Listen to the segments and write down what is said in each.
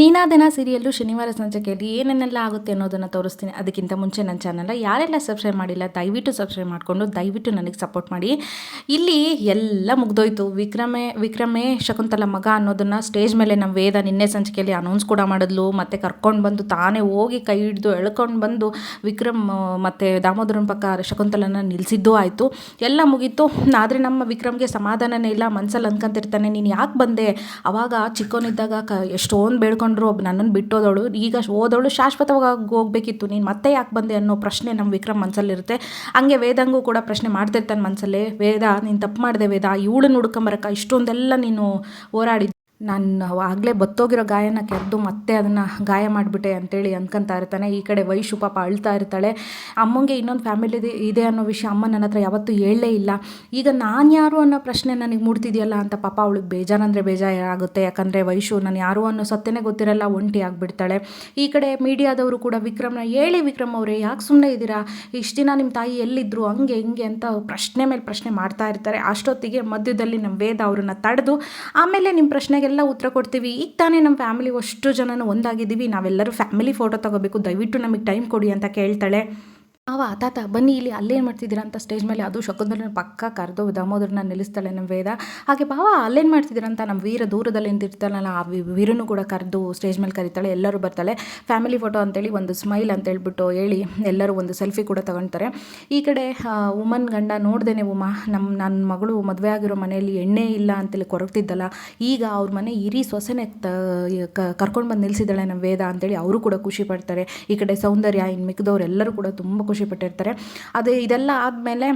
ನೀನಾದನ serial ಶನಿವಾರ ಸಂಚಿಕೆಯಲ್ಲಿ ಏನೇನೆಲ್ಲ ಆಗುತ್ತೆ ಅನ್ನೋದನ್ನು ತೋರಿಸ್ತೀನಿ. ಅದಕ್ಕಿಂತ ಮುಂಚೆ ನನ್ನ ಚಾನಲ್ ಯಾರೆಲ್ಲ ಸಬ್ಸ್ಕ್ರೈಬ್ ಮಾಡಿಲ್ಲ, ದಯವಿಟ್ಟು ಸಬ್ಸ್ಕ್ರೈಬ್ ಮಾಡಿಕೊಂಡು, ದಯವಿಟ್ಟು ನನಗೆ ಸಪೋರ್ಟ್ ಮಾಡಿ. ಇಲ್ಲಿ ಎಲ್ಲ ಮುಗ್ದೋಯ್ತು. ವಿಕ್ರಮೇ ವಿಕ್ರಮೇ, ಶಕುಂತಲ ಮಗ ಅನ್ನೋದನ್ನು ಸ್ಟೇಜ್ ಮೇಲೆ ನಮ್ಮ ವೇದ ನಿನ್ನೆ ಸಂಚಿಕೆಯಲ್ಲಿ ಅನೌನ್ಸ್ ಕೂಡ ಮಾಡಿದ್ಲು. ಮತ್ತು ಕರ್ಕೊಂಡು ಬಂದು ತಾನೇ ಹೋಗಿ ಕೈ ಹಿಡಿದು ಎಳ್ಕೊಂಡು ಬಂದು ವಿಕ್ರಮ್ ಮತ್ತು ದಾಮೋದರನ ಪಕ್ಕ ಶಕುಂತಲನ ನಿಲ್ಲಿಸಿದ್ದು ಆಯಿತು. ಎಲ್ಲ ಮುಗೀತು. ಆದರೆ ನಮ್ಮ ವಿಕ್ರಮ್ಗೆ ಸಮಾಧಾನನೇ ಇಲ್ಲ. ಮನ್ಸಲ್ಲಿ ಅನ್ಕೊಂತಿರ್ತಾನೆ, ನೀನು ಯಾಕೆ ಬಂದೆ? ಅವಾಗ ಚಿಕ್ಕವನಿದ್ದಾಗ ಕ, ಎಷ್ಟೊಂದು ಬೇಡ್ಕೊಂಡ್ರು ಒಬ್ಬ ನನ್ನನ್ನು ಬಿಟ್ಟೋದವಳು. ಈಗ ಓದೋಳು ಶಾಶ್ವತವಾಗಿ ಹೋಗ್ಬೇಕಿತ್ತು. ನೀನು ಮತ್ತೆ ಯಾಕೆ ಬಂದೆ ಅನ್ನೋ ಪ್ರಶ್ನೆ ನಮ್ಮ ವಿಕ್ರಮ್ ಮನಸ್ಸಲ್ಲಿರುತ್ತೆ ಹಂಗೆ ವೇದಂಗೂ ಕೂಡ ಪ್ರಶ್ನೆ ಮಾಡ್ತಿರ್ತಾನೆ ಮನಸ್ಸಲ್ಲೇ ವೇದ, ನೀನು ತಪ್ಪು ಮಾಡಿದೆ ವೇದ. ಇವಳನ್ನ ಹುಡ್ಕೊಂಬರಕ್ಕ. ಇಷ್ಟೊಂದೆಲ್ಲ ನೀನು ಹೋರಾಡಿ ನಾನು ಆಗಲೇ ಬತ್ತೋಗಿರೋ ಗಾಯನ ಕೆರೆದು ಮತ್ತೆ ಅದನ್ನು ಗಾಯ ಮಾಡಿಬಿಟ್ಟೆ ಅಂತೇಳಿ ಅನ್ಕೊಂತಾ ಇರ್ತಾನೆ. ಈ ಕಡೆ ವೈಶು ಪಾಪ ಅಳ್ತಾ ಇರ್ತಾಳೆ. ಅಮ್ಮಂಗೆ ಇನ್ನೊಂದು ಫ್ಯಾಮಿಲಿ ಇದೆ ಅನ್ನೋ ವಿಷಯ ಅಮ್ಮ ನನ್ನ ಹತ್ರ ಯಾವತ್ತೂ ಹೇಳಲೇ ಇಲ್ಲ. ಈಗ ನಾನು ಯಾರು ಅನ್ನೋ ಪ್ರಶ್ನೆ ನನಗೆ ಮೂಡ್ತಿದೆಯಲ್ಲ ಅಂತ ಪಾಪ ಅವಳಿಗೆ ಬೇಜಾರಂದರೆ ಬೇಜಾರಾಗುತ್ತೆ. ಯಾಕಂದರೆ ವೈಶು ನಾನು ಯಾರು ಅನ್ನೋ ಸತ್ಯನೇ ಗೊತ್ತಿರಲ್ಲ, ಒಂಟಿ ಆಗಿಬಿಡ್ತಾಳೆ. ಈ ಕಡೆ ಮೀಡಿಯಾದವರು ಕೂಡ ವಿಕ್ರಮ್ನ ಹೇಳಿ, ವಿಕ್ರಮ್ ಅವರೇ, ಯಾಕೆ ಸುಮ್ಮನೆ ಇದ್ದೀರಾ? ಇಷ್ಟು ದಿನ ನಿಮ್ಮ ತಾಯಿ ಎಲ್ಲಿದ್ದರು ಹಂಗೆ ಹಿಂಗೆ ಅಂತ ಪ್ರಶ್ನೆ ಮೇಲೆ ಪ್ರಶ್ನೆ ಮಾಡ್ತಾ ಇರ್ತಾರೆ. ಅಷ್ಟೊತ್ತಿಗೆ ಮಧ್ಯದಲ್ಲಿ ನಮ್ಮ ವೇದ ಅವರನ್ನು ತಡೆದು ಆಮೇಲೆ ನಿಮ್ಮ ಪ್ರಶ್ನೆಗೆಲ್ಲ ಉತ್ತರ ಕೊಡ್ತೀವಿ. ಈಗ ತಾನೇ ನಮ್ಮ ಫ್ಯಾಮಿಲಿ ಅಷ್ಟು ಜನನೂ ಒಂದಾಗಿದ್ದೀವಿ. ನಾವೆಲ್ಲರೂ ಫ್ಯಾಮಿಲಿ ಫೋಟೋ ತಗೋಬೇಕು. ದಯವಿಟ್ಟು ನಮಗೆ ಟೈಮ್ ಕೊಡಿ ಅಂತ ಕೇಳ್ತಾಳೆ. ಅವ, ತಾತ, ಬನ್ನಿ ಇಲ್ಲಿ ಅಲ್ಲೇನು ಮಾಡ್ತಿದ್ದೀರಾ ಅಂತ ಸ್ಟೇಜ್ ಮೇಲೆ ಅದು ಶಕುಂತಲನ ಪಕ್ಕ ಕರೆದು ದಾಮೋದರನ್ನ ನಿಲ್ಲಿಸ್ತಾಳೆ ನಮ್ಮ ವೇದ. ಹಾಗೆ ಭಾವ, ಅಲ್ಲೇನು ಮಾಡ್ತಿದ್ದೀರಾ ಅಂತ ನಮ್ಮ ವೀರ ದೂರದಲ್ಲಿ ನಿಂತಿರ್ತಾಳಲ್ಲ, ಆ ವೀರನು ಕೂಡ ಕರೆದು ಸ್ಟೇಜ್ ಮೇಲೆ ಕರೀತಾಳೆ, ಎಲ್ಲರೂ ಬರ್ತಾಳೆ. ಫ್ಯಾಮಿಲಿ ಫೋಟೋ ಅಂತೇಳಿ ಒಂದು ಸ್ಮೈಲ್ ಅಂತ ಹೇಳ್ಬಿಟ್ಟು ಹೇಳಿ ಎಲ್ಲರೂ ಒಂದು ಸೆಲ್ಫಿ ಕೂಡ ತಗೊಳ್ತಾರೆ ಈ ಕಡೆ ಉಮನ್ ಗಂಡ ನೋಡ್ದೇನೆ ಉಮಾ ನಮ್ಮ ನನ್ನ ಮಗಳು ಮದುವೆ ಆಗಿರೋ ಮನೆಯಲ್ಲಿ ಎಣ್ಣೆ ಇಲ್ಲ ಅಂತೇಳಿ ಕೊರಗ್ತಿದ್ದಲ್ಲ, ಈಗ ಅವ್ರ ಮನೆ ಇರಿ ಸೊಸೆನೆ ಕರ್ಕೊಂಡು ಬಂದು ನಿಲ್ಲಿಸಿದ್ದಾಳೆ ನಮ್ಮ ವೇದ ಅಂತೇಳಿ ಅವರು ಕೂಡ ಖುಷಿ ಪಡ್ತಾರೆ. ಈ ಕಡೆ ಸೌಂದರ್ಯ ಇನ್ನು ಮಿಕ್ಕಿದವ್ರು ಎಲ್ಲರೂ ಕೂಡ ತುಂಬ ಖುಷಿ ಪಟ್ಟಿರ್ತಾರೆ ಅದೇ ಇದೆಲ್ಲ ಆದಮೇಲೆ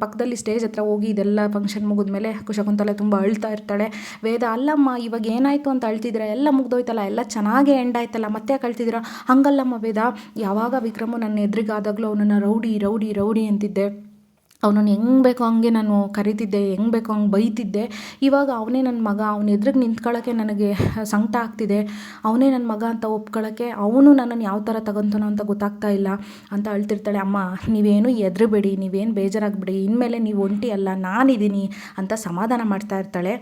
ಪಕ್ಕದಲ್ಲಿ ಸ್ಟೇಜ್ ಹತ್ರ ಹೋಗಿ ಇದೆಲ್ಲ ಫಂಕ್ಷನ್ ಮುಗಿದ್ಮೇಲೆ ಶಕುಂತಲೆ ತುಂಬ ಅಳ್ತಾ ಇರ್ತಾಳೆ. ವೇದ, ಅಲ್ಲಮ್ಮ, ಇವಾಗ ಏನಾಯಿತು ಅಂತ ಅಳ್ತಿದ್ರೆ ಎಲ್ಲ ಮುಗ್ದೋಯ್ತಲ್ಲ? ಎಲ್ಲ ಚೆನ್ನಾಗೇ ಎಂಡ್ ಆಯ್ತಲ್ಲ? ಮತ್ತೆ ಕಳ್ತಿದ್ರ ಹಂಗಲ್ಲಮ್ಮ ವೇದ, ಯಾವಾಗ ವಿಕ್ರಮ ನನ್ನ ಎದುರಿಗಾದಾಗಲೂ ಅವನನ್ನು ರೌಡಿ ರೌಡಿ ರೌಡಿ ಅಂತಿದ್ದೆ. ಅವನನ್ನು ಹೆಂಗೆ ಬೇಕೋ ಹಂಗೆ ನಾನು ಕರಿತಿದ್ದೆ, ಹೆಂಗೆ ಬೇಕೋ ಹಂಗೆ ಬೈತಿದ್ದೆ. ಇವಾಗ ಅವನೇ ನನ್ನ ಮಗ, ಅವನ ಎದುರಿಗೆ ನಿಂತ್ಕೊಳ್ಳೋಕ್ಕೆ ನನಗೆ ಸಂಕಟ ಆಗ್ತಿದೆ. ಅವನೇ ನನ್ನ ಮಗ ಅಂತ ಒಪ್ಕೊಳ್ಳೋಕ್ಕೆ ಅವನು ನನ್ನನ್ನು ಯಾವ ಥರ ತಗೊತಾನೋ ಅಂತ ಗೊತ್ತಾಗ್ತಾ ಇಲ್ಲ ಅಂತ ಅಳ್ತಿರ್ತಾಳೆ. ಅಮ್ಮ, ನೀವೇನು ಎದ್ರಬೇಡಿ, ನೀವೇನು ಬೇಜಾರಾಗಬೇಡಿ. ಇನ್ಮೇಲೆ ನೀವು ಒಂಟಿ ಅಲ್ಲ ನಾನಿದ್ದೀನಿ ಅಂತ ಸಮಾಧಾನ ಮಾಡ್ತಾ ಇರ್ತಾಳೆ.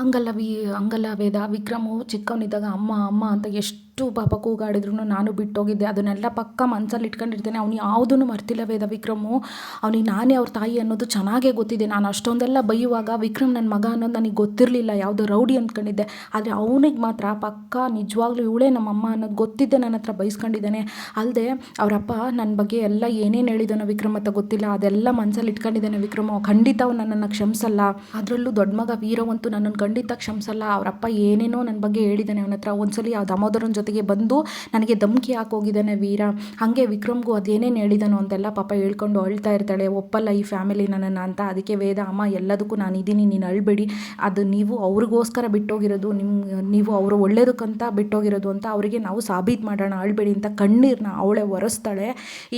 ಹಂಗಲ್ಲ ವಿ, ಹಂಗಲ್ಲ ವೇದ. ವಿಕ್ರಮು ಚಿಕ್ಕವನಿದ್ದಾಗ, ಅಮ್ಮ ಅಮ್ಮ ಅಂತ ಎಷ್ಟು ಪಾಪ ಕೂಗಾಡಿದ್ರು ನಾನು ಬಿಟ್ಟೋಗಿದ್ದೆ. ಅದನ್ನೆಲ್ಲ ಪಕ್ಕ ಮನಸ್ಸಲ್ಲಿ ಇಟ್ಕೊಂಡಿರ್ತೇನೆ. ಅವ್ನು ಯಾವುದನ್ನು ಮರ್ತಿಲ್ಲ ವೇದ ವಿಕ್ರಮು. ಅವನಿಗೆ ನಾನೇ ಅವ್ರ ತಾಯಿ ಅನ್ನೋದು ಚೆನ್ನಾಗೇ ಗೊತ್ತಿದೆ. ನಾನು ಅಷ್ಟೊಂದೆಲ್ಲ ಬೈಯುವಾಗ ವಿಕ್ರಮ್ ನನ್ನ ಮಗ ಅನ್ನೋದು ನನಗೆ ಗೊತ್ತಿರಲಿಲ್ಲ. ಯಾವುದೋ ರೌಡಿ ಅಂದ್ಕೊಂಡಿದ್ದೆ. ಆದರೆ ಅವನಿಗೆ ಮಾತ್ರ ಪಕ್ಕ ನಿಜವಾಗ್ಲೂ ಇವಳೇ ನಮ್ಮಮ್ಮ ಅನ್ನೋದು ಗೊತ್ತಿದ್ದೆ ನನ್ನ ಹತ್ರ ಬೈಸ್ಕೊಂಡಿದ್ದಾನೆ. ಅಲ್ಲದೆ ಅವರಪ್ಪ ನನ್ನ ಬಗ್ಗೆ ಎಲ್ಲ ಏನೇನು ಹೇಳಿದಾನೋ ವಿಕ್ರಮ್ ಅಂತ ಗೊತ್ತಿಲ್ಲ. ಅದೆಲ್ಲ ಮನಸ್ಸಲ್ಲಿ ಇಟ್ಕೊಂಡಿದ್ದಾನೆ ವಿಕ್ರಮ. ಖಂಡಿತ ಅವ್ನು ನನ್ನನ್ನು ಕ್ಷಮಿಸಲ್ಲ. ಅದರಲ್ಲೂ ದೊಡ್ಡ ಮಗ ವೀರವಂತೂ ನನ್ನನ್ನು ಖಂಡಿತ ಕ್ಷಮಿಸಲ್ಲ. ಅವರಪ್ಪ ಏನೇನೋ ನನ್ನ ಬಗ್ಗೆ ಹೇಳಿದ್ದಾನೆ ಅವನ ಹತ್ರ. ಒಂದ್ಸಲಿ ಆ ದಾಮೋದರನ ಜೊತೆಗೆ ಬಂದು ನನಗೆ ಧಮ್ಕಿ ಹಾಕೋಗಿದ್ದಾನೆ ವೀರ? ಹಾಗೆ ವಿಕ್ರಮ್ಗೂ ಅದೇನೇನು ಹೇಳಿದನು ಅಂತೆಲ್ಲ ಪಾಪ ಹೇಳ್ಕೊಂಡು ಅಳ್ತಾ ಇರ್ತಾಳೆ. ಒಪ್ಪಲ್ಲ ಈ ಫ್ಯಾಮಿಲಿ ನನ್ನನ್ನು ಅಂತ. ಅದಕ್ಕೆ ವೇದ, ಅಮ್ಮ, ಎಲ್ಲದಕ್ಕೂ ನಾನು ಇದ್ದೀನಿ. ನೀನು ಅಳ್ಬೇಡಿ. ಅದು ನೀವು ಅವ್ರಿಗೋಸ್ಕರ ಬಿಟ್ಟೋಗಿರೋದು ನಿಮ್ಮ ನೀವು ಅವರು ಒಳ್ಳೇದಕ್ಕಂತ ಬಿಟ್ಟೋಗಿರೋದು ಅಂತ ಅವರಿಗೆ ನಾವು ಸಾಬೀತು ಮಾಡೋಣ. ಅಳ್ಬೇಡಿ ಅಂತ ಕಣ್ಣೀರನ್ನ ಅವಳೇ ಒರೆಸ್ತಾಳೆ.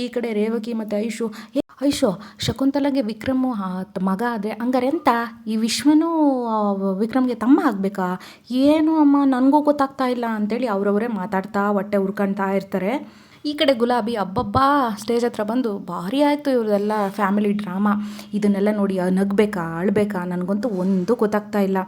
ಈ ಕಡೆ ರೇವಕಿ ಮತ್ತು ಐಶು "ಏ, ಐಶು ಶಕುಂತಲಾಗೆ ವಿಕ್ರಮು ಮಗ ಆದರೆ ಹಂಗಾರೆ ಎಂತ? ಈ ವಿಶ್ವನೂ ವಿಕ್ರಮ್ಗೆ ತಮ್ಮ ಆಗಬೇಕಾ? ಏನು ಅಮ್ಮ ನನಗೂ ಗೊತ್ತಾಗ್ತಾ ಇಲ್ಲ ಅಂತೇಳಿ ಅವರವರೇ ಮಾತಾಡ್ತಾ ಹೊಟ್ಟೆ ಹುರ್ಕೊಳ್ತಾ ಇರ್ತಾರೆ. ಈ ಕಡೆ ಗುಲಾಬಿ ಅಬ್ಬಬ್ಬಾ ಸ್ಟೇಜ್ ಹತ್ರ ಬಂದು ಭಾರಿ ಆಯಿತು ಇವ್ರದೆಲ್ಲ ಫ್ಯಾಮಿಲಿ ಡ್ರಾಮಾ. ಇದನ್ನೆಲ್ಲ ನೋಡಿ ನಗಬೇಕಾ ಅಳಬೇಕಾ ನನಗಂತೂ ಒಂದು ಗೊತ್ತಾಗ್ತಾ ಇಲ್ಲ.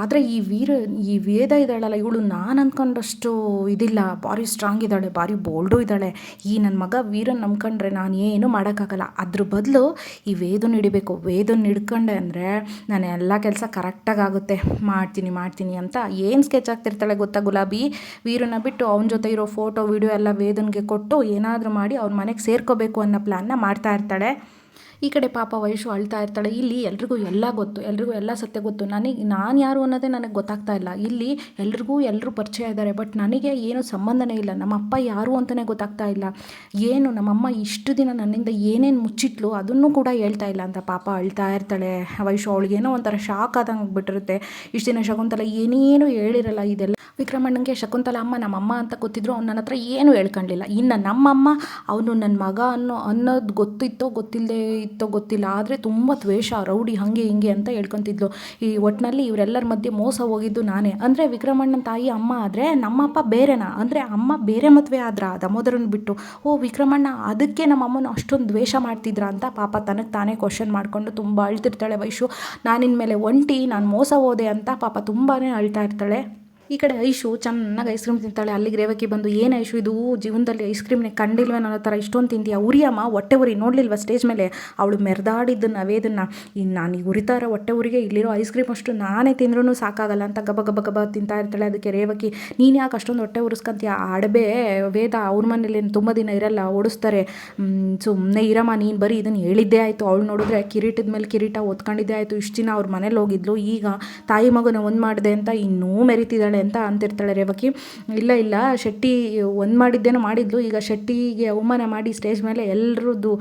ಆದರೆ ಈ ವೀರ, ಈ ವೇದ ಇದ್ದಾಳಲ್ಲ, ಇವಳು ನಾನು ಅಂದ್ಕೊಂಡಷ್ಟು ಇದಿಲ್ಲ. ಭಾರಿ ಸ್ಟ್ರಾಂಗ್ ಇದ್ದಾಳೆ, ಭಾರಿ ಬೋಲ್ಡು ಇದ್ದಾಳೆ. ಈ ನನ್ನ ಮಗ ವೀರನ್ ನಂಬ್ಕೊಂಡ್ರೆ ನಾನು ಏನು ಮಾಡೋಕ್ಕಾಗಲ್ಲ. ಅದ್ರ ಬದಲು ಈ ವೇದನ ಹಿಡಿಬೇಕು. ವೇದನ ಹಿಡ್ಕೊಂಡೆ ಅಂದರೆ ನಾನು ಎಲ್ಲ ಕೆಲಸ ಕರೆಕ್ಟಾಗಿ ಆಗುತ್ತೆ. ಮಾಡ್ತೀನಿ ಮಾಡ್ತೀನಿ ಅಂತ ಏನು ಸ್ಕೆಚ್ ಆಗ್ತಿರ್ತಾಳೆ ಗೊತ್ತಾ ಗುಲಾಬಿ? ವೀರನ ಬಿಟ್ಟು ಅವನ ಜೊತೆ ಇರೋ ಫೋಟೋ ವೀಡಿಯೋ ಎಲ್ಲ ವೇದನ್ಗೆ ಕೊಟ್ಟು ಏನಾದರೂ ಮಾಡಿ ಅವ್ರ ಮನೆಗೆ ಸೇರ್ಕೋಬೇಕು ಅನ್ನೋ ಪ್ಲ್ಯಾನ್ನ ಮಾಡ್ತಾ ಇರ್ತಾಳೆ. ಈ ಕಡೆ ಪಾಪ ವಯಸ್ಸು ಅಳ್ತಾ ಇರ್ತಾಳೆ. ಇಲ್ಲಿ ಎಲ್ರಿಗೂ ಎಲ್ಲ ಗೊತ್ತು, ಎಲ್ರಿಗೂ ಎಲ್ಲ ಸತ್ಯ ಗೊತ್ತು. ನನಗೆ, ನಾನು ಯಾರು ಅನ್ನೋದೇ ನನಗೆ ಗೊತ್ತಾಗ್ತಾ ಇಲ್ಲ. ಇಲ್ಲಿ ಎಲ್ರಿಗೂ ಎಲ್ಲರೂ ಪರಿಚಯ ಇದ್ದಾರೆ ಬಟ್ ನನಗೆ ಏನು ಸಂಬಂಧನೇ ಇಲ್ಲ. ನಮ್ಮ ಅಪ್ಪ ಯಾರು ಅಂತಲೇ ಗೊತ್ತಾಗ್ತಾ ಇಲ್ಲ. ಏನು ನಮ್ಮಮ್ಮ ಇಷ್ಟು ದಿನ ನನ್ನಿಂದ ಏನೇನು ಮುಚ್ಚಿಟ್ಲು ಅದನ್ನು ಕೂಡ ಹೇಳ್ತಾ ಇಲ್ಲ. ಅಂತ ಪಾಪ ಅಳ್ತಾ ಇರ್ತಾಳೆ. ವಯಸ್ಸು ಅವಳಿಗೇನೋ ಒಂಥರ ಶಾಕ್ ಆದಂಗೆ ಬಿಟ್ಟಿರುತ್ತೆ ಇಷ್ಟು ದಿನ ಶಕುಂತಲ ಏನೇನು ಹೇಳಿರಲ್ಲ ಇದೆಲ್ಲ. ವಿಕ್ರಮಣ್ಣಂಗೆ ಶಕುಂತಲ, ಅಮ್ಮ ನಮ್ಮಮ್ಮ ಅಂತ ಗೊತ್ತಿದ್ರು ಅವ್ನು ನನ್ನ ಹತ್ರ ಏನೂ ಹೇಳ್ಕೊಂಡಿಲ್ಲ ಇನ್ನು ನಮ್ಮಮ್ಮ ಅವನು ನನ್ನ ಮಗ ಅನ್ನೋ, ಅನ್ನೋದು ಗೊತ್ತಿತ್ತೋ ಗೊತ್ತಿಲ್ಲದೆ ಇತ್ತೋ ಗೊತ್ತಿಲ್ಲ. ಆದರೆ ತುಂಬ ದ್ವೇಷ, ರೌಡಿ, ಹಾಗೆ ಹಿಂಗೆ ಅಂತ ಹೇಳ್ಕೊತಿದ್ಲು. ಈ ಒಟ್ಟಿನಲ್ಲಿ ಇವರೆಲ್ಲರ ಮಧ್ಯೆ ಮೋಸ ಹೋಗಿದ್ದು ನಾನೇ. ಅಂದರೆ ವಿಕ್ರಮಣ್ಣನ ತಾಯಿ ಅಮ್ಮ ಆದರೆ ನಮ್ಮಪ್ಪ ಬೇರೆನಾ? ಅಂದರೆ ಅಮ್ಮ ಬೇರೆ ಮದುವೆ ಆದ್ರ, ದಮೋದರನ್ ಬಿಟ್ಟು. ಓ, ವಿಕ್ರಮಣ್ಣ, ಅದಕ್ಕೆ ನಮ್ಮ ಅಮ್ಮನ ಅಷ್ಟೊಂದು ದ್ವೇಷ ಮಾಡ್ತಿದ್ರ ಅಂತ ಪಾಪ ತನಗೆ ತಾನೇ ಕ್ವಶನ್ ಮಾಡಿಕೊಂಡು ತುಂಬ ಅಳ್ತಿರ್ತಾಳೆ ವೈಶು. ನಾನಿನ್ಮೇಲೆ ಒಂಟಿ, ನಾನು ಮೋಸ ಹೋದೆ ಅಂತ ಪಾಪ ತುಂಬಾ ಅಳ್ತಾ ಇರ್ತಾಳೆ. ಈ ಕಡೆ ಐಶು ಚೆನ್ನಾಗಿ ಐಸ್ ಕ್ರೀಮ್ ತಿಂತಾಳೆ. ಅಲ್ಲಿಗೆ ರೇವಕಿ ಬಂದು, ಏನು ಐಶು ಇದು? ಜೀವನದಲ್ಲಿ ಐಸ್ ಕ್ರೀಮ್ನೇ ಕಂಡಿಲ್ವೇ ಅನ್ನೋ ಥರ ಇಷ್ಟೊಂದು ತಿಂತೀಯ ಉರಿಯಮ್ಮ ಹೊಟ್ಟೆ ಉರಿ ನೋಡಲಿಲ್ವ ಸ್ಟೇಜ್ ಮೇಲೆ? ಅವಳು ಮೆರೆದಾಡಿದ್ದನ್ನು ಅವೇದನ್ನು ಇನ್ನು ನಾನು ಉರಿತಾರ ಹೊಟ್ಟೆ ಉರಿಗೆ ಇಲ್ಲಿರೋ ಐಸ್ ಕ್ರೀಮ್ ಅಷ್ಟು ನಾನೇ ತಿಂದ್ರೂ ಸಾಕಾಗಲ್ಲ ಅಂತ ಗಬ ಗಬ ಗಬ ತಿಂತಾ ಇರ್ತಾಳೆ ಅದಕ್ಕೆ ರೇವಕಿ. ನೀನು ಯಾಕೆ ಅಷ್ಟೊಂದು ಹೊಟ್ಟೆ ಉರಿಸ್ಕೊಂತೀಯ? ಅಡಬೆ ವೇದ ಅವ್ರ ಮನೇಲಿ ತುಂಬ ದಿನ ಇರಲ್ಲ, ಓಡಿಸ್ತಾರೆ. ಸುಮ್ಮನೆ ಇರಮ್ಮ, ನೀನು ಬರೀ ಇದನ್ನು ಹೇಳಿದ್ದೇ ಆಯಿತು. ಅವಳು ನೋಡಿದ್ರೆ ಕಿರೀಟದ ಮೇಲೆ ಕಿರೀಟ ಓದ್ಕೊಂಡಿದ್ದೇ ಆಯಿತು. ಇಷ್ಟು ದಿನ ಅವ್ರ ಮನೇಲಿ ಹೋಗಿದ್ಲು. ಈಗ ತಾಯಿ ಮಗನ ಒಂದು ಮಾಡಿದೆ ಅಂತ ಇನ್ನೂ ಮೆರಿತಿದ್ದಾಳೆ. ಅಂತ ಅಂತಿರ್ತಾಳೆ ರೇವಕಿ. ಇಲ್ಲ ಇಲ್ಲ, ಶೆಟ್ಟಿ ಒಂದು ಮಾಡಿದ್ದೇನೋ ಮಾಡಿದ್ಲು. ಈಗ ಶೆಟ್ಟಿಗೆ ಅವಮಾನ ಮಾಡಿ ಸ್ಟೇಜ್ ಮೇಲೆ ಎಲ್ಲರದ್ದು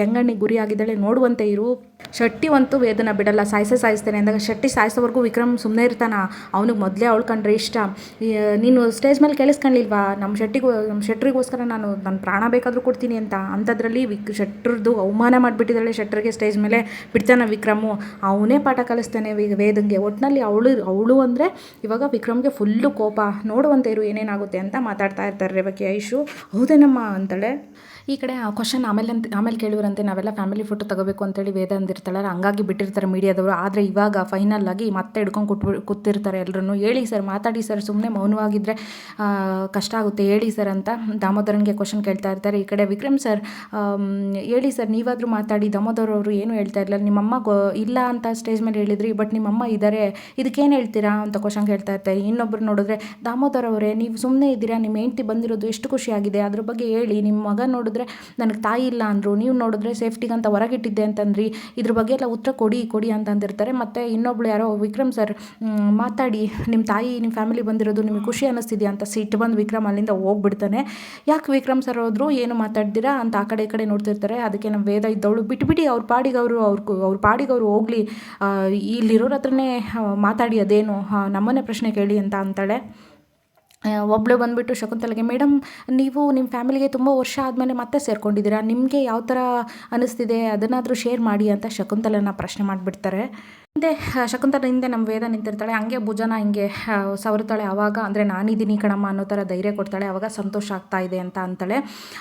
ಕೆಂಗಣ್ಣಿಗೆ ಗುರಿಯಾಗಿದ್ದಾಳೆ. ನೋಡುವಂತೆ ಇರು. ಶೆಟ್ಟಿ ಅಂತೂ ವೇದನ ಬಿಡಲ್ಲ, ಸಾಯಿಸೇ ಸಾಯಿಸ್ತೇನೆ. ಅಂದಾಗ ಶೆಟ್ಟಿ ಸಾಯಿಸೋವರೆಗೂ ವಿಕ್ರಮ್ ಸುಮ್ಮನೆ ಇರ್ತಾನ. ಅವನಿಗೆ ಮೊದಲೇ ಅವಳು ಕಂಡ್ರೆ ಇಷ್ಟ. ನೀನು ಸ್ಟೇಜ್ ಮೇಲೆ ಕೇಳಿಸ್ಕೊಳ್ಳಿಲ್ವಾ ನಮ್ಮ ಶೆಟ್ಟಿಗೂ ನಮ್ಮ ಶೆಟ್ರಿಗೋಸ್ಕರ ನಾನು ನನ್ನ ಪ್ರಾಣ ಬೇಕಾದರೂ ಕೊಡ್ತೀನಿ ಅಂತ. ಅಂಥದ್ರಲ್ಲಿ ವಿಕ್, ಶೆಟ್ರದ್ದು ಅವಮಾನ ಮಾಡಿಬಿಟ್ಟಿದ್ದಾಳೆ ಶೆಟ್ರಿಗೆ ಸ್ಟೇಜ್ ಮೇಲೆ. ಬಿಡ್ತಾನೆ ವಿಕ್ರಮು. ಅವನೇ ಪಾಠ ಕಲಿಸ್ತಾನೆ ವೇದಂಗೆ. ಒಟ್ಟಿನಲ್ಲಿ ಅವಳು ಅವಳು ಅಂದರೆ ಇವಾಗ ವಿಕ್ರಮ್ಗೆ ಫುಲ್ಲು ಕೋಪ. ನೋಡುವಂತೆ ಇರು ಏನೇನಾಗುತ್ತೆ ಅಂತ ಮಾತಾಡ್ತಾ ಇರ್ತಾರೆ ರೇವಕಿ, ಐಶು. ಹೌದೇನಮ್ಮ ಅಂತಾಳೆ? ಈ ಕಡೆ ಆ ಕ್ವಶನ್ ಆಮೇಲೆ ಅಂತ, ಆಮೇಲೆ ಕೇಳಿದ್ರಂತೆ ನಾವೆಲ್ಲ ಫ್ಯಾಮಿಲಿ ಫೋಟೋ ತಗೋಬೇಕು ಅಂತೇಳಿ ವೇದ ಅಂದಿರ್ತಾಳೆ ಹಂಗಾಗಿ ಬಿಟ್ಟಿರ್ತಾರೆ ಮೀಡಿಯಾದವರು. ಆದರೆ ಇವಾಗ ಫೈನಲ್ ಆಗಿ ಮತ್ತೆ ಹಿಡ್ಕೊಂಡು ಕೂತ್ಬಿಟ್ಟು ಕೂತಿರ್ತಾರೆ ಎಲ್ಲರೂ ಹೇಳಿ ಸರ್ ಮಾತಾಡಿ ಸರ್ ಸುಮ್ಮನೆ ಮೌನವಾಗಿದ್ದರೆ ಕಷ್ಟ ಆಗುತ್ತೆ. ಹೇಳಿ ಸರ್ ಅಂತ ದಾಮೋದರನ್ಗೆ ಕ್ವಶನ್ ಕೇಳ್ತಾ ಇರ್ತಾರೆ. ಈ ಕಡೆ ವಿಕ್ರಮ್ ಸರ್ ಹೇಳಿ ಸರ್ ನೀವಾದರೂ ಮಾತಾಡಿ. ದಾಮೋದರ್ ಅವರು ಏನು ಹೇಳ್ತಾ ಇರಲಿಲ್ಲ. ನಿಮ್ಮಮ್ಮ ಗೋ, ಇಲ್ಲ ಅಂತ ಸ್ಟೇಜ್ ಮೇಲೆ ಹೇಳಿದ್ರಿ ಬಟ್ ನಿಮ್ಮಮ್ಮ ಇದ್ದಾರೆ ಇದಕ್ಕೇನು ಹೇಳ್ತೀರಾ ಅಂತ ಕ್ವಶನ್ ಕೇಳ್ತಾ ಇರ್ತಾರೆ. ಇನ್ನೊಬ್ರು ನೋಡಿದ್ರೆ, ದಾಮೋದರ್ ಅವರೇ, ನೀವು ಸುಮ್ಮನೆ ಇದ್ದೀರಾ. ನಿಮ್ಮ ಹೆಂಡತಿ ಬಂದಿರೋದು ಎಷ್ಟು ಖುಷಿಯಾಗಿದೆ ಅದ್ರ ಬಗ್ಗೆ ಹೇಳಿ. ನಿಮ್ಮ ಮಗ ನೋಡಿದ್ರೆ ನನಗೆ ತಾಯಿ ಇಲ್ಲ ಅಂದರು, ನೀವು ನೋಡಿದ್ರೆ ಸೇಫ್ಟಿಗೆ ಅಂತ ಹೊರಗಿಟ್ಟಿದ್ದೆ ಅಂತಂದ್ರಿ. ಇದ್ರ ಬಗ್ಗೆ ಎಲ್ಲ ಉತ್ತರ ಕೊಡಿ ಕೊಡಿ ಅಂತ ಅಂದಿರ್ತಾರೆ ಮತ್ತು ಇನ್ನೊಬ್ಳು ಯಾರೋ ವಿಕ್ರಮ್ ಸರ್ ಮಾತಾಡಿ. ನಿಮ್ಮ ತಾಯಿ ನಿಮ್ಮ ಫ್ಯಾಮಿಲಿ ಬಂದಿರೋದು ನಿಮಗೆ ಖುಷಿ ಅನ್ನಿಸ್ತಿದೆಯಾ ಅಂತ ಸಿಟ್ಟು ಬಂದು ವಿಕ್ರಮ್ ಅಲ್ಲಿಂದ ಹೋಗ್ಬಿಡ್ತಾನೆ. ಯಾಕೆ ವಿಕ್ರಮ್ ಸರ್ ಹೋದ್ರು, ಏನು ಮಾತಾಡ್ತೀರಾ ಅಂತ ಆ ಕಡೆ ಈ ಕಡೆ ನೋಡ್ತಿರ್ತಾರೆ. ಅದಕ್ಕೆ ನಮ್ಮ ವೇದ ಇದ್ದವಳು ಬಿಟ್ಬಿಡಿ ಅವ್ರ ಪಾಡಿಗೆ ಅವರು ಅವ್ರ ಅವ್ರ ಪಾಡಿಗೆ ಅವರು ಹೋಗಲಿ ಇಲ್ಲಿರೋರ ಹತ್ರನೇ ಮಾತಾಡಿ ಅದೇನು? ನಮ್ಮನ್ನೇ ಪ್ರಶ್ನೆ ಕೇಳಿ ಅಂತ ಅಂತಾಳೆ. ಆ, ಒಬ್ಳು ಬಂದುಬಿಟ್ಟು ಶಕುಂತಲೆಗೆ ಮೇಡಮ್ ನೀವು ನಿಮ್ಮ ಫ್ಯಾಮಿಲಿಗೆ ತುಂಬ ವರ್ಷ ಆದಮೇಲೆ ಮತ್ತೆ ಸೇರ್ಕೊಂಡಿದ್ದೀರಾ? ನಿಮಗೆ ಯಾವ ಥರ ಅನ್ನಿಸ್ತಿದೆ ಅದನ್ನಾದರೂ ಶೇರ್ ಮಾಡಿ ಅಂತ ಶಕುಂತಲನ ಪ್ರಶ್ನೆ ಮಾಡಿಬಿಡ್ತಾರೆ. ಹಿಂದೆ ಆ, ಶಕುಂತಲ ಹಿಂದೆ ನಮ್ಮ ವೇದ ನಿಂತಿರ್ತಾಳೆ ಹಂಗೆ ಭುಜನ ಹಿಂಗೆ ಸವರುತ್ತಾಳೆ ಆವಾಗ ಅಂದರೆ ನಾನಿದ್ದೀನಿ ಕಣಮ್ಮ ಅನ್ನೋ ಥರ ಧೈರ್ಯ ಕೊಡ್ತಾಳೆ ಆವಾಗ ಸಂತೋಷ ಆಗ್ತಾ ಇದೆ ಅಂತ ಅಂತಾಳೆ.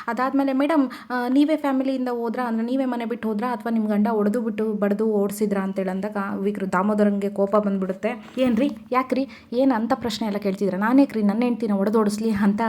ಅದಾದಮೇಲೆ ಮೇಡಮ್ ನೀವೇ ಫ್ಯಾಮಿಲಿಯಿಂದ ಹೋದ್ರ? ಅಂದರೆ ನೀವೇ ಮನೆ ಬಿಟ್ಟು ಹೋದ್ರಾ? ಅಥವಾ ನಿಮ್ಮ ಗಂಡ ಹೊಡೆದು ಬಿಟ್ಟು ಬಡ್ದು ಓಡಿಸಿದ್ರ? ಅಂತೇಳಿ ಅಂದಾಗ ವಿಕ್ರು ದಾಮೋದರಂಗೆ ಕೋಪ ಬಂದ್ಬಿಡುತ್ತೆ. ಏನ್ರಿ? ಯಾಕ್ರಿ? ಏನು ಅಂತ ಪ್ರಶ್ನೆ ಎಲ್ಲ ಕೇಳ್ತಿದ್ರ ನಾನೇಕ್ರಿ ನನ್ನ ಹೆಂಡ್ತಿನ ಹೊಡೆದೋಡಿಸ್ಲಿ ಅಂತ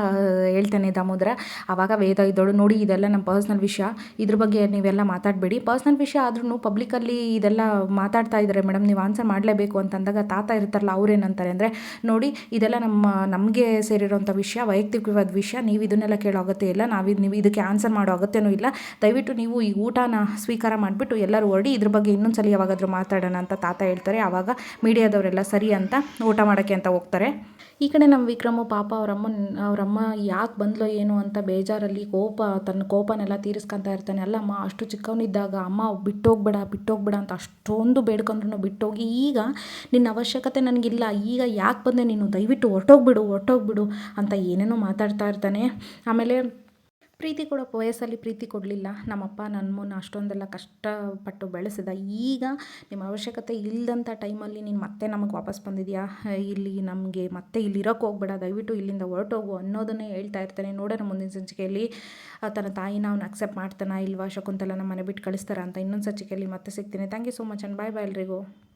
ಹೇಳ್ತಾನೆ ದಾಮೋದರ. ಆವಾಗ ವೇದ ಇದ್ದೋಳು ನೋಡಿ ಇದೆಲ್ಲ ನಮ್ಮ ಪರ್ಸ್ನಲ್ ವಿಷಯ. ಇದ್ರ ಬಗ್ಗೆ ನೀವೆಲ್ಲ ಮಾತಾಡಬೇಡಿ. ಪರ್ಸ್ನಲ್ ವಿಷಯ ಆದ್ರೂ ಪಬ್ಲಿಕಲ್ಲಿ ಇದೆಲ್ಲ ಮಾತಾಡ್ತಾ ಇದ್ದಾರೆ ಮೇಡಮ್. ನೀವು ಆನ್ಸರ್ ಮಾಡಲೇಬೇಕು ಅಂತಂದಾಗ ತಾತ ಇರ್ತಾರಲ್ಲ ಅವ್ರೇನಂತಾರೆ ಅಂದರೆ, ನೋಡಿ, ಇದೆಲ್ಲ ನಮ್ಮ, ನಮಗೆ ಸೇರಿರೋಂಥ ವಿಷಯ, ವೈಯಕ್ತಿಕವಾದ ವಿಷಯ, ನೀವು ಇದನ್ನೆಲ್ಲ ಕೇಳೋ ಅಗತ್ಯ ಇಲ್ಲ, ನಾವು ನೀವು ಇದಕ್ಕೆ ಆನ್ಸರ್ ಮಾಡೋ ಅಗತ್ಯನೂ ಇಲ್ಲ. ದಯವಿಟ್ಟು ನೀವು ಈ ಊಟನ ಸ್ವೀಕಾರ ಮಾಡಿಬಿಟ್ಟು ಎಲ್ಲರೂ ಹೊರಡಿ, ಇದ್ರ ಬಗ್ಗೆ ಇನ್ನೊಂದ್ಸಲ ಯಾವಾಗಾದರೂ ಮಾತಾಡೋಣ, ಅಂತ ತಾತ ಹೇಳ್ತಾರೆ. ಆವಾಗ ಮೀಡಿಯಾದವರೆಲ್ಲ ಸರಿ ಅಂತ ಊಟ ಮಾಡೋಕ್ಕೆ ಅಂತ ಹೋಗ್ತಾರೆ. ಈ ಕಡೆ ನಮ್ಮ ವಿಕ್ರಮ, ಪಾಪ ಅವರಮ್ಮ ಅವರಮ್ಮ ಯಾಕೆ ಬಂದ್ಲೋ ಏನು ಅಂತ ಬೇಜಾರಲ್ಲಿ ಕೋಪ, ತನ್ನ ಕೋಪನೆಲ್ಲ ತೀರಿಸ್ಕೊತಾ ಇರ್ತಾನೆ. ಅಲ್ಲಮ್ಮ, ಅಷ್ಟು ಚಿಕ್ಕವನಿದ್ದಾಗ ಅಮ್ಮ ಬಿಟ್ಟೋಗ್ಬೇಡ ಬಿಟ್ಟೋಗ್ಬೇಡ ಅಂತ ಅಷ್ಟೊಂದು ಬೇಡ್ಕೊಂಡ್ರು ಬಿಟ್ಟೋಗಿ, ಈಗ ನಿನ್ನ ಅವಶ್ಯಕತೆ ನನಗಿಲ್ಲ, ಈಗ ಯಾಕೆ ಬಂದೆ ನೀನು? ದಯವಿಟ್ಟು ಹೊರ್ಟೋಗ್ಬಿಡು ಹೊರ್ಟೋಗ್ಬಿಡು ಅಂತ ಏನೇನೋ ಮಾತಾಡ್ತಾ ಇರ್ತಾನೆ. ಆಮೇಲೆ ಪ್ರೀತಿ ಕೊಡೋ ವಯಸ್ಸಲ್ಲಿ ಪ್ರೀತಿ ಕೊಡಲಿಲ್ಲ. ನಮ್ಮಪ್ಪ ನಮ್ಮನ್ನ ಅಷ್ಟೊಂದೆಲ್ಲ ಕಷ್ಟಪಟ್ಟು ಬೆಳೆಸಿದ. ಈಗ ನಿಮ್ಮ ಅವಶ್ಯಕತೆ ಇಲ್ಲದಂಥ ಟೈಮಲ್ಲಿ ನೀನು ಮತ್ತೆ ನಮಗೆ ವಾಪಸ್ ಬಂದಿದ್ಯಾ? ಇಲ್ಲಿ ನಮಗೆ ಮತ್ತೆ ಇಲ್ಲಿ ಇರೋಕ್ಕೆ ಹೋಗ್ಬೇಡ. ದಯವಿಟ್ಟು ಇಲ್ಲಿಂದ ಹೊರಟೋಗು ಅನ್ನೋದನ್ನೇ ಹೇಳ್ತಾ ಇರ್ತಾನೆ. ನೋಡೋಣ ಮುಂದಿನ ಸಂಚಿಕೆಯಲ್ಲಿ. ತನ್ನ ತಾಯಿನ ಅವ್ನು ಅಕ್ಸೆಪ್ಟ್ ಮಾಡ್ತಾನಾ ಇಲ್ವಾ? ಶಕುಂತಲನ ಮನೆ ಬಿಟ್ಟು ಕಳಿಸ್ತಾರ ಅಂತ ಇನ್ನೊಂದು ಸಂಚಿಕೆಯಲ್ಲಿ ಮತ್ತೆ ಸಿಗ್ತೀನಿ. Thank you so much and bye bye ಎಲ್ರಿಗೂ.